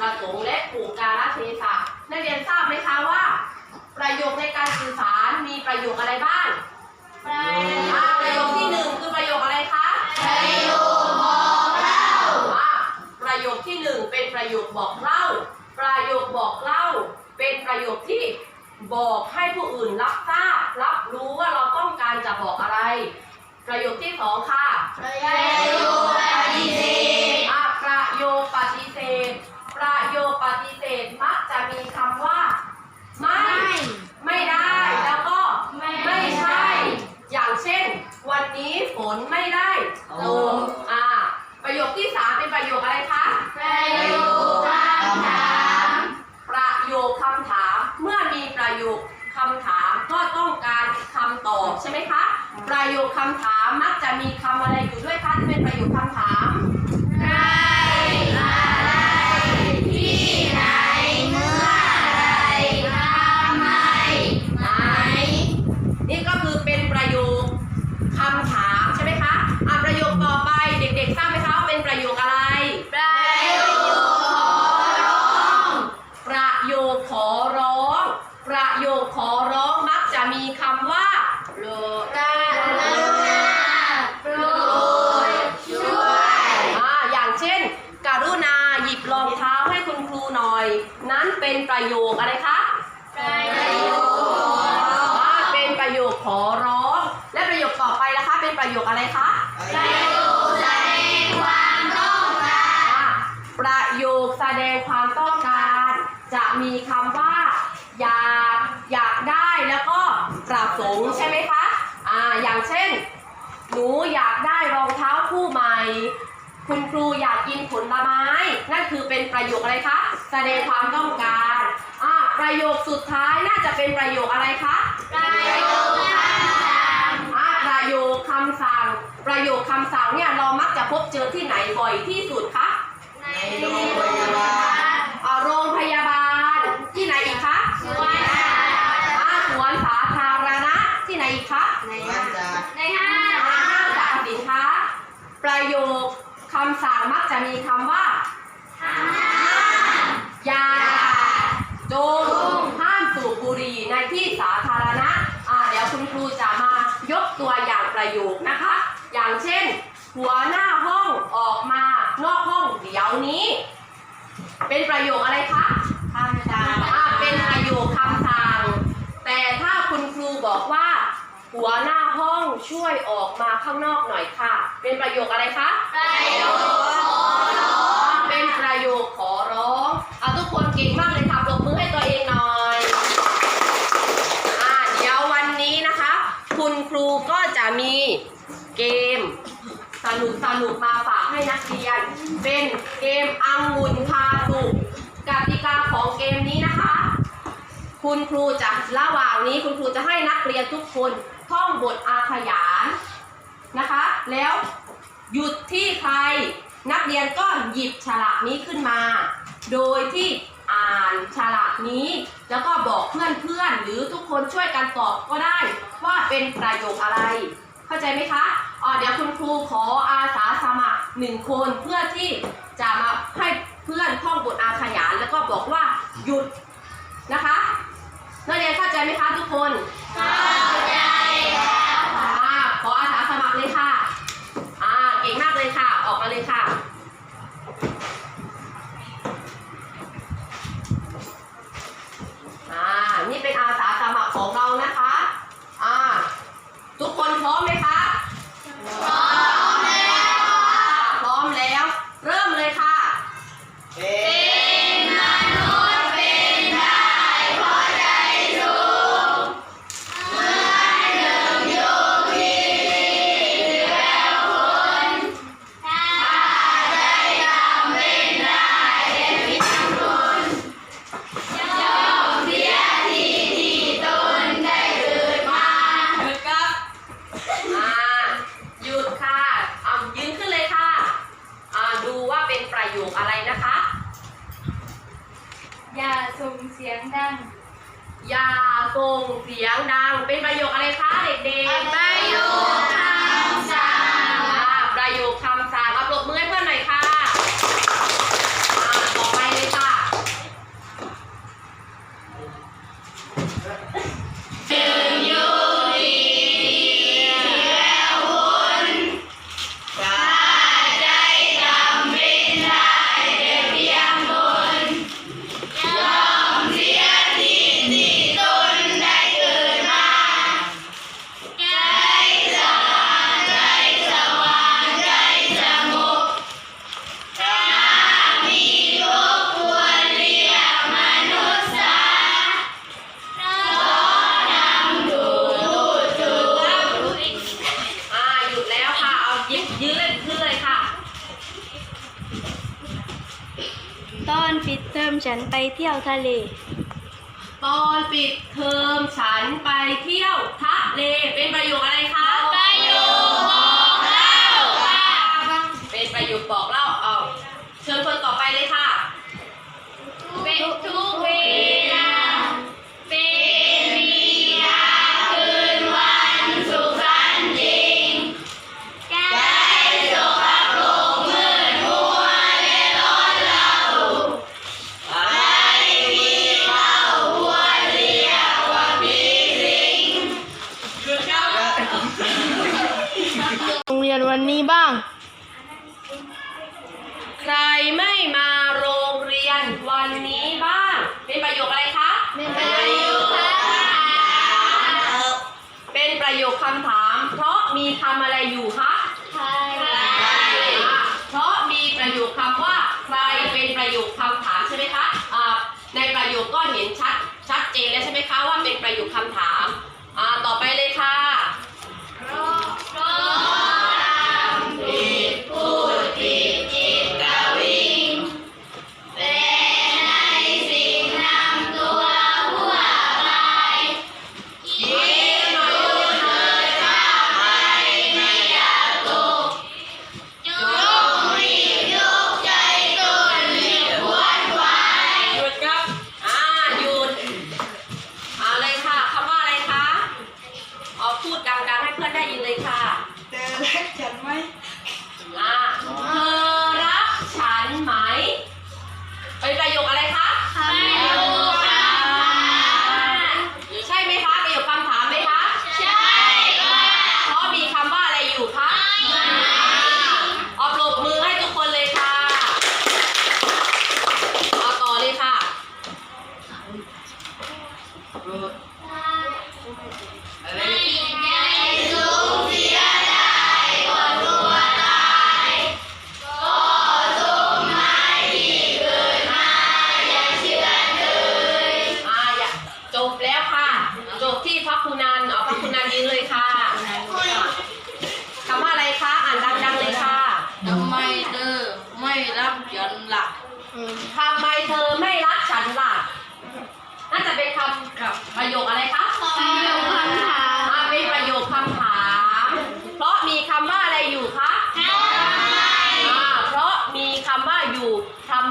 ประสงค์และถูกกาลเทศะนักเรียนทราบไหมคะว่า ประโยคในการสื่อสารมีประโยคอะไรบ้างอ่าประโยคที่หนึ่งคือประโยคอะไรคะประโยคบอกเล่าอ่าประโยคที่หนึ่งเป็นประโยคบอกเล่า ประโยคบอกเล่า เป็นประโยคที่บอกให้ผู้อื่นรับทราบรับรู้ว่าเราต้องการจะบอกอะไร ประโยคที่สองค่ะประโยคปฏิเสธอ่าประโยคปฏิเสธ ประโยคปฏิเสธมักจะมีคำว่า ไม่ ไม่ได้ แล้วก็ไม่ไม่ใช่ อย่างเช่น วันนี้ฝนไม่ได้ตกอ่า ประโยคที่สามเป็นประโยคอะไรคะประโยคคำถาม ประโยคคำถาม เมื่อมีประโยคคำถามก็ต้องการคำตอบใช่ไหมคะ ประโยคคำถาม มีคำว่า อยากอยากได้แล้วก็ประสงค์ใช่ไหมคะอ่าอย่างเช่น หนูอยากได้รองเท้าคู่ใหม่ คุณครูอยากกินผลไม้ นั่นคือเป็นประโยคอะไรคะแสดงความต้องการอ่าประโยคสุดท้ายน่าจะเป็นประโยคอะไรคะประโยคคำถามอ่าประโยคคำสั่ง ประโยคคำสั่งเนี่ยเรามักจะพบเจอที่ไหนบ่อยที่สุดคะในโรงพยาบาล อ่าโรงพยาบาล ที่ไหนอีกคะ สวนสาธารณะ อ่าสวนสาธารณะ ที่ไหนอีกคะ ในห้างในห้าง อ่าห้างสรรพสินค้า ประโยคคำสั่งมักจะมีคำว่าอย่าจงห้ามสูบบุหรี่ในที่สาธารณะอ่าเดี๋ยวคุณครูจะมายกตัวอย่างประโยคนะคะ อย่างเช่น หัวหน้าห้องออกมานอกห้องเดี๋ยวนี้ เป็นประโยคอะไรคะคำสั่งอ่าเป็นประโยคคำสั่งแต่ถ้าคุณครูบอกว่า หัวหน้าห้องช่วยออกมาข้างนอกหน่อยค่ะ เป็นประโยคอะไรคะ ประโยคขอร้อง เป็นประโยคขอร้องเอาทุกคนเก่งมากเลยค่ะปรบมือให้ตัวเองหน่อยอ่าเดี๋ยววันนี้นะคะ คุณครูก็จะมีเกมสนุกสนุกๆมาฝากให้นักเรียน เป็นเกมอังุ่นพาสุกกติกาของเกมนี้นะคะ คุณครูจะระหว่างนี้คุณครูจะให้นักเรียนทุกคนท่องบทอาขยานนะคะ แล้วหยุดที่ใคร นักเรียนก็หยิบฉลากนี้ขึ้นมา โดยที่อ่านฉลากนี้ แล้วก็บอกเพื่อนๆ หรือทุกคนช่วยกันตอบก็ได้ว่าเป็นประโยคอะไร เข้าใจไหมคะอ๋อเดี๋ยวคุณครูขออาสาสมัครหนึ่งคนเพื่อที่จะมาให้เพื่อนท่องบทอาขยาน แล้วก็บอกว่าหยุดนะคะ นัก อย่าส่งเสียงดัง อย่าส่งเสียงดัง เป็นประโยคอะไรคะเด็กๆประโยคคำสั่งอ่าประโยคคำสั่งเอาปรบมือให้เพื่อน นไปเที่ยวทะเล ตอนปิดเทอมฉันไปเที่ยวทะเลเป็นประโยคอะไรคะ ประโยคบอกเล่าค่ะเป็นประโยคบอกเล่าเอาเชิญคนต่อไปเลยค่ะ เห็นชัดชัดเจนแล้วใช่ไหมคะว่าเป็นประโยคคำถาม อ่า ต่อไปเลยค่ะ เอาพูดดังๆให้เพื่อนได้ยินเลยค่ะเธอรักฉันไหมอ่า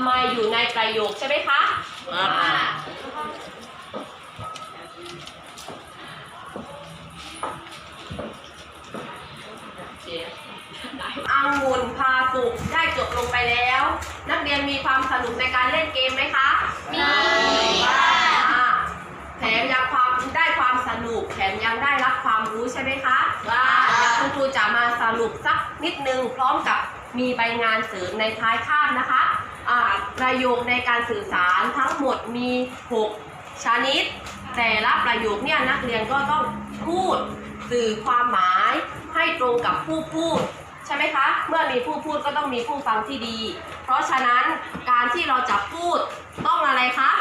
ไมอยู่ในประโยคใช่ไหมคะครับอ่าอังุ่นพาสุกได้จบลงไปแล้ว นักเรียนมีความสนุกในการเล่นเกมไหมคะ มีอ่าแถมยังความได้ความสนุกแถมยังได้รับความรู้ใช่ไหมคะว่าเดี๋ยวคุณครูจะมาสรุปสักนิดนึงพร้อมกับมีใบงานเสริมในท้ายคาบนะคะอ่า ประโยคในการสื่อสารทั้งหมดมี 6 ชนิด แต่ละประโยคเนี่ยนักเรียนก็ต้องพูดสื่อความหมายให้ตรงกับผู้พูดใช่ไหมคะ เมื่อมีผู้พูดก็ต้องมีผู้ฟังที่ดี เพราะฉะนั้นการที่เราจะพูดต้องอะไรคะ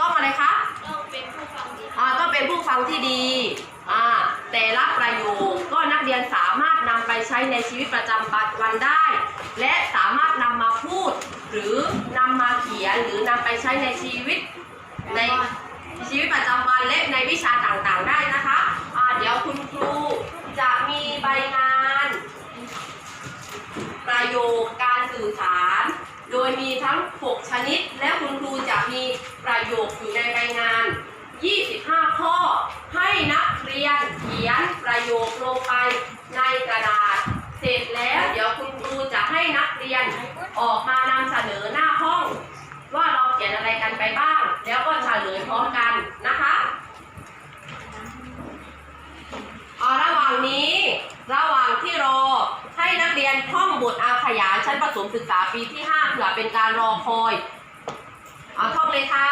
ต้องอะไรคะ ต้องเป็นผู้ฟังดีอ่าต้องเป็นผู้ฟังที่ดีอ่าแต่ละประโยคก็นักเรียนสามารถนำไปใช้ในชีวิตประจำวันได้ และสามารถนำมาพูด หรือนำมาเขียนหรือนำไป ใช้ในชีวิต งศึกษาปีที่ 5 เผื่อเป็นการรอคอยเอาท่องเลยค่ะ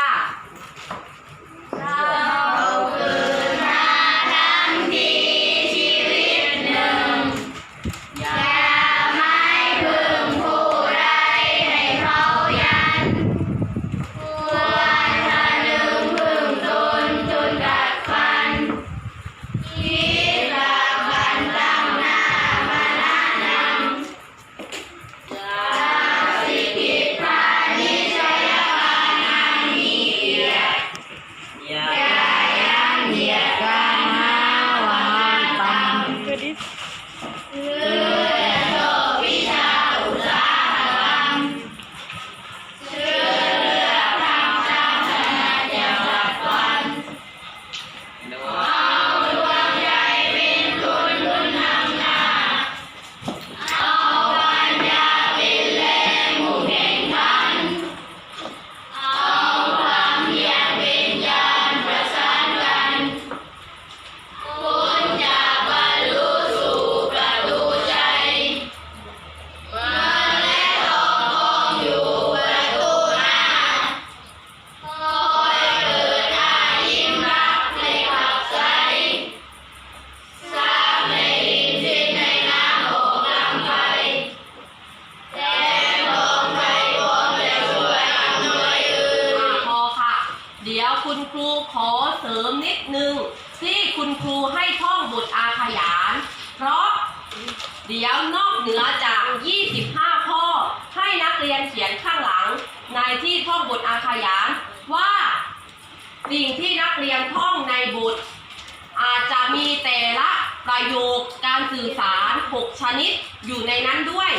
ประโยคการสื่อสาร 6 ชนิดอยู่ในนั้นด้วย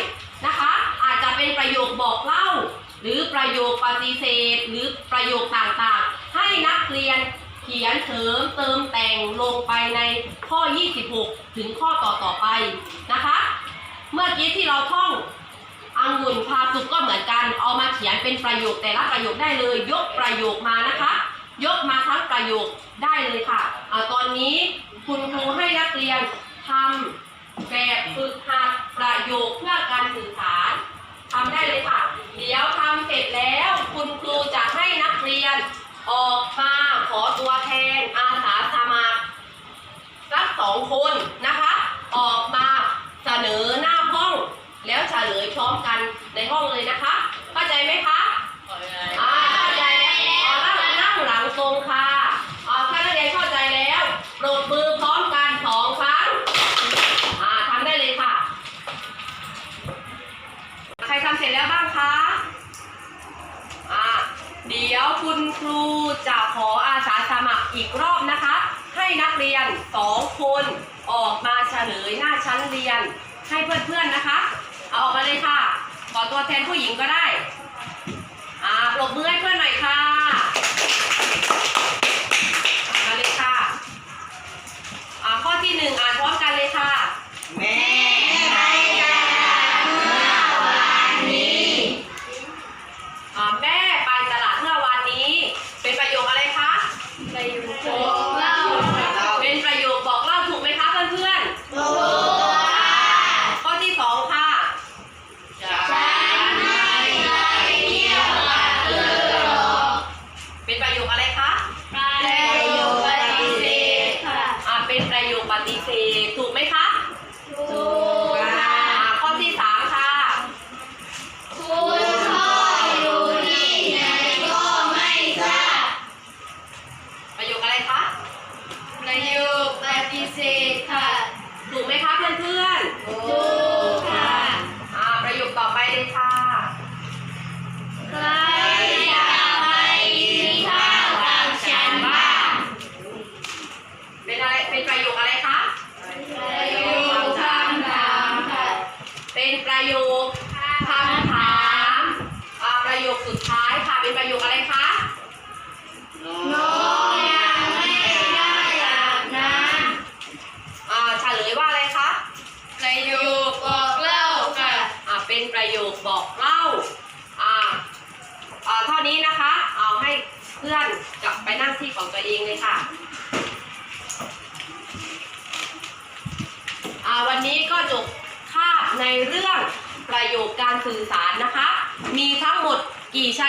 นะคะ อาจจะเป็นประโยคบอกเล่า หรือประโยคปฏิเสธ หรือประโยคต่างๆ ให้นักเรียนเขียนเสริมเติมแต่งลงไปในข้อ 26 ถึงข้อต่อๆไปนะคะ เมื่อกี้ที่เราท่องอังุ่นพาสุกก็เหมือนกัน เอามาเขียนเป็นประโยคแต่ละประโยคได้เลย ยกประโยคมานะคะ ยกมาทั้งประโยคได้เลยค่ะอะตอนนี้คุณครูให้นักเรียนทำแบบฝึกหัดประโยคเพื่อการสื่อสารทำได้เลยค่ะ เดี๋ยวทำเสร็จแล้วคุณครูจะให้นักเรียนออกมาขอตัวแทนอาสาสมัครสักสองคนนะคะ ออกมาเสนอหน้าห้อง แล้วเฉลยพร้อมกันในห้องเลยนะคะ เข้าใจไหมคะ นผู้หญิงก็ได้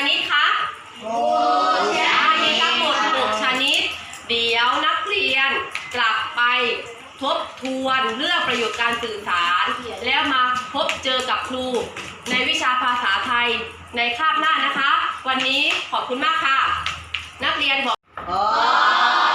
นิดคะอ่ามีทั้งหมดหกชนิด เดี๋ยวนักเรียนกลับไปทบทวนเรื่องประโยคการสื่อสาร แล้วมาพบเจอกับครู ในวิชาภาษาไทยในคาบหน้านะคะ วันนี้ขอบคุณมากค่ะ นักเรียนบอกขอบ